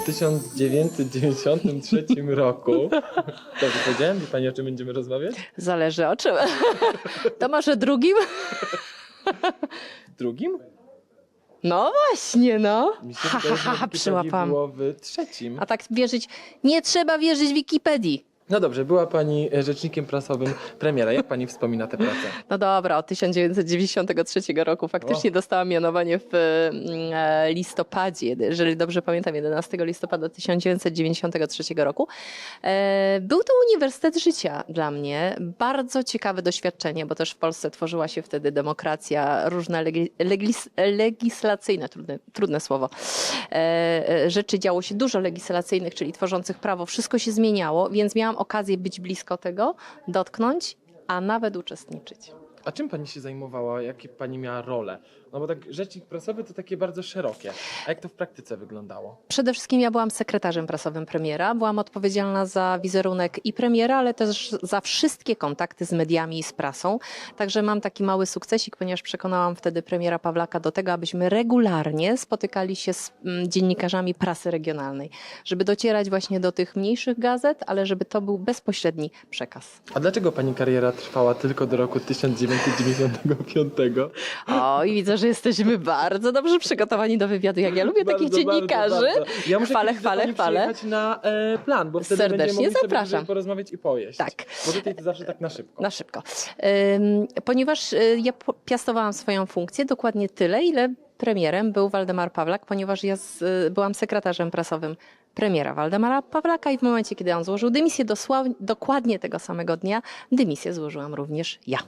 w 1993 roku. Dobrze powiedziałem? Wie Pani, o czym będziemy rozmawiać? Zależy o czym. To może drugim? Drugim? No właśnie, no. Mi się Ha, wydaje, ha, że ha, Wikipedii przyłapam. było w trzecim. A tak wierzyć, nie trzeba wierzyć Wikipedii. No dobrze, była Pani e, rzecznikiem prasowym premiera. Jak Pani wspomina tę pracę? No dobra, od 1993 roku faktycznie O. dostałam mianowanie w mm, e, listopadzie, jeżeli dobrze pamiętam, 11 listopada 1993 roku. E, Był to Uniwersytet Życia dla mnie. Bardzo ciekawe doświadczenie, bo też w Polsce tworzyła się wtedy demokracja, legi- legis- legislacyjne, trudne, trudne słowo, rzeczy działo się dużo legislacyjnych, czyli tworzących prawo. Wszystko się zmieniało, więc miałam okazję być blisko tego, dotknąć, a nawet uczestniczyć. A czym Pani się zajmowała? Jakie Pani miała rolę? No bo tak rzecznik prasowy to takie bardzo szerokie. A jak to w praktyce wyglądało? Przede wszystkim ja byłam sekretarzem prasowym premiera. Byłam odpowiedzialna za wizerunek i premiera, ale też za wszystkie kontakty z mediami i z prasą. Także mam taki mały sukcesik, ponieważ przekonałam wtedy premiera Pawlaka do tego, abyśmy regularnie spotykali się z mm, dziennikarzami prasy regionalnej, żeby docierać właśnie do tych mniejszych gazet, ale żeby to był bezpośredni przekaz. A dlaczego Pani kariera trwała tylko do roku 1995? O, i widzę, że jesteśmy bardzo dobrze przygotowani do wywiadu. Jak ja lubię takich Bardzo, dziennikarzy. bardzo, bardzo. Ja muszę chwalę. przyjechać na e, plan, bo wtedy Serdecznie będziemy mogli zapraszam. sobie porozmawiać i pojeść. Tak. Bo tutaj to zawsze tak na szybko. Na szybko. Ym, Ponieważ y, ja piastowałam swoją funkcję dokładnie tyle, ile premierem był Waldemar Pawlak, ponieważ ja z, y, byłam sekretarzem prasowym premiera Waldemara Pawlaka i w momencie, kiedy on złożył dymisję, dosław- dokładnie tego samego dnia, dymisję złożyłam również ja.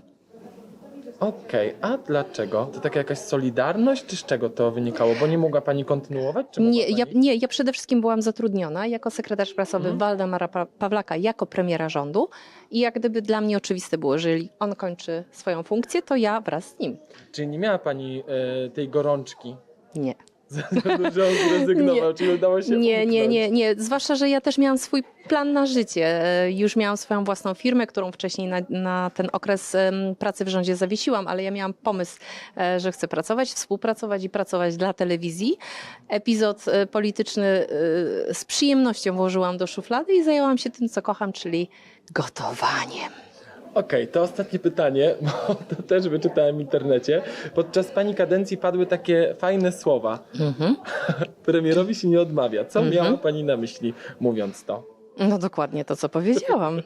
Okej, a dlaczego? To taka jakaś solidarność, czy z czego to wynikało? Bo nie mogła Pani kontynuować? Czy mogła Nie ja, pani? nie, ja przede wszystkim byłam zatrudniona jako sekretarz prasowy Mhm. Waldemara Pa- Pawlaka jako premiera rządu i jak gdyby dla mnie oczywiste było, że jeżeli on kończy swoją funkcję, to ja wraz z nim. Czyli nie miała Pani e, tej gorączki, Nie. że on zrezygnował, Nie. czyli udało się Nie, nie, umknąć? nie, nie. Zwłaszcza, że ja też miałam swój plan na życie. E, Już miałam swoją własną firmę, którą wcześniej na, na ten okres pracy w rządzie zawiesiłam, ale ja miałam pomysł, e, że chcę pracować, współpracować i pracować dla telewizji. Epizod e, polityczny z przyjemnością włożyłam do szuflady i zajęłam się tym, co kocham, czyli gotowaniem. Okej, to ostatnie pytanie, bo to też wyczytałem w internecie. Podczas Pani kadencji padły takie fajne słowa. Mhm. Premierowi się nie odmawia. Co Mhm. miała Pani na myśli, mówiąc to? No dokładnie to, co powiedziałam.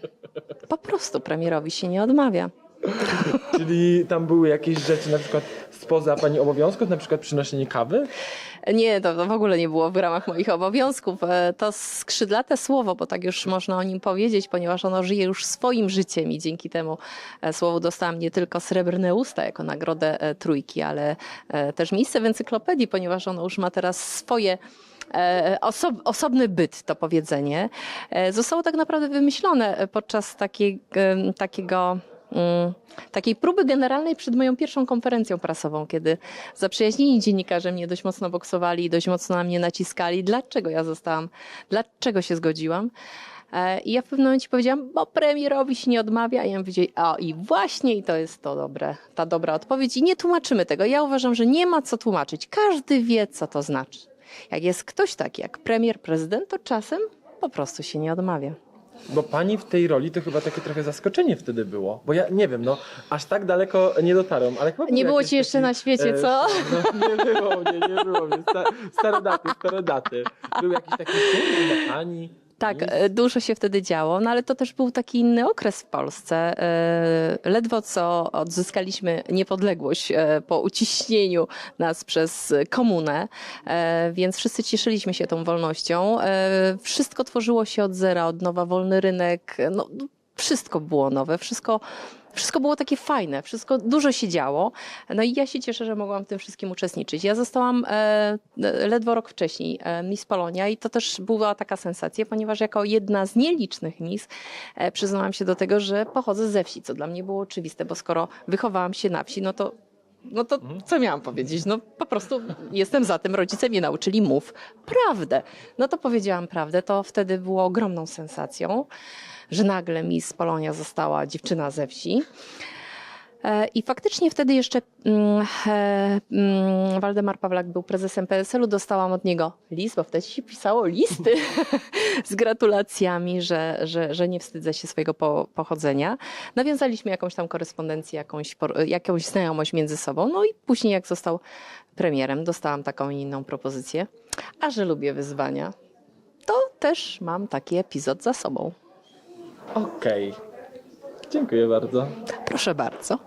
Po prostu premierowi się nie odmawia. Czyli tam były jakieś rzeczy na przykład spoza Pani obowiązków, na przykład przynoszenie kawy? Nie, to, w ogóle nie było w ramach moich obowiązków. E, To skrzydlate słowo, bo tak już można o nim powiedzieć, ponieważ ono żyje już swoim życiem i dzięki temu e, słowu dostałam nie tylko srebrne usta jako nagrodę e, trójki, ale też miejsce w encyklopedii, ponieważ ono już ma teraz swoje e, oso- osobny byt, to powiedzenie. Zostało tak naprawdę wymyślone podczas takiej, takiego takiej próby generalnej przed moją pierwszą konferencją prasową, kiedy zaprzyjaźnieni dziennikarze mnie dość mocno boksowali dość mocno na mnie naciskali, dlaczego ja zostałam, dlaczego się zgodziłam. E, I ja w pewnym momencie powiedziałam, bo premierowi się nie odmawia. I ja powiedzieli, o i właśnie, i to jest to dobre, ta dobra odpowiedź. I nie tłumaczymy tego. Ja uważam, że nie ma co tłumaczyć. Każdy wie, co to znaczy. Jak jest ktoś taki jak premier, prezydent, to czasem po prostu się nie odmawia. Bo Pani w tej roli to chyba takie trochę zaskoczenie wtedy było. Bo ja nie wiem, no aż tak daleko nie dotarłem, ale chyba Nie był było ci jeszcze na świecie, e, co? No, nie było mnie, nie było mnie. Sta, stare daty, stare daty. Był jakiś taki film na Pani. Tak, e, dużo się wtedy działo, no ale to też był taki inny okres w Polsce. E, Ledwo co odzyskaliśmy niepodległość e, po uciśnieniu nas przez komunę, więc wszyscy cieszyliśmy się tą wolnością. Wszystko tworzyło się od zera, od nowa, wolny rynek, no, wszystko było nowe, wszystko wszystko było takie fajne, wszystko dużo się działo. No i ja się cieszę, że mogłam w tym wszystkim uczestniczyć. Ja zostałam e, ledwo rok wcześniej e, Miss Polonia i to też była taka sensacja, ponieważ jako jedna z nielicznych Miss e, przyznałam się do tego, że pochodzę ze wsi, co dla mnie było oczywiste, bo skoro wychowałam się na wsi, no to no to co miałam powiedzieć? No po prostu jestem za tym, rodzice mnie nauczyli, mów prawdę. No to powiedziałam prawdę, to wtedy było ogromną sensacją, że nagle Miss Polonia została dziewczyna ze wsi. E, I faktycznie wtedy jeszcze mm, mm, Waldemar Pawlak był prezesem PSL-u. Dostałam od niego list, bo wtedy się pisało listy z gratulacjami, że, że, że nie wstydzę się swojego po, pochodzenia. Nawiązaliśmy jakąś tam korespondencję, jakąś, jakąś znajomość między sobą. No i później, jak został premierem, dostałam taką i inną propozycję. A że lubię wyzwania, to też mam taki epizod za sobą. Okej. Dziękuję bardzo. Proszę bardzo.